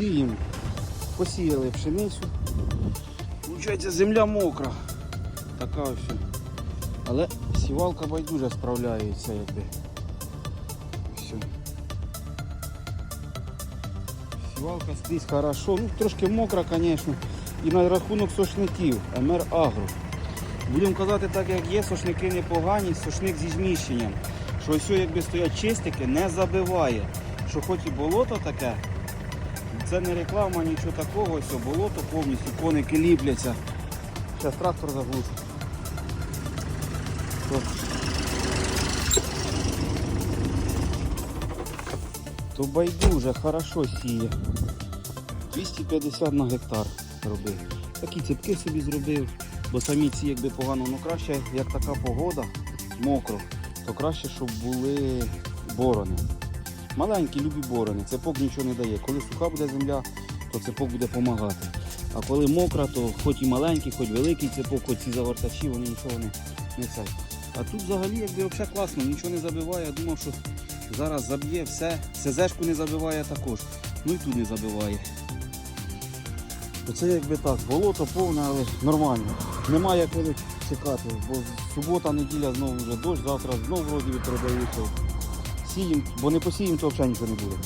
Сіємо. Посіяли пшеницю. Получається земля мокра. Така ось. Але сівалка байдуже справляється якби. Все. Сівалка скрізь хорошо. Ну трошки мокра, звісно. І на рахунок сошників МР Агро. Будемо казати так, як є, сошники непогані, сошник зі зміщенням. Що ось якби стоять чистики, не забиває. Що хоч і болото таке, це не реклама, нічого такого, ось болото повністю, коники ліпляться. Зараз трактор заглушить. То, байдуже, хорошо сіє. 250 на гектар робив. Такі цепки собі зробив, бо самі ці якби погано, ну краще, як така погода, мокро, то краще, щоб були борони. Маленькі, любі борони, цепок нічого не дає. Коли суха буде земля, то цепок буде допомагати. А коли мокра, то хоч і маленький, хоч великий цепок, хоч ці завертачі, вони нічого не, не це. А тут взагалі якби взагалі класно, нічого не забиває. Я думав, що зараз заб'є все. СЗшку не забиває також. Ну і тут не забиває. Оце якби так, болото повне, але нормально. Немає коли чекати, бо субота, неділя знову вже дощ, завтра знову вроді від продаються. Сіємо, бо не посіємо, то взагалі нічого не буде.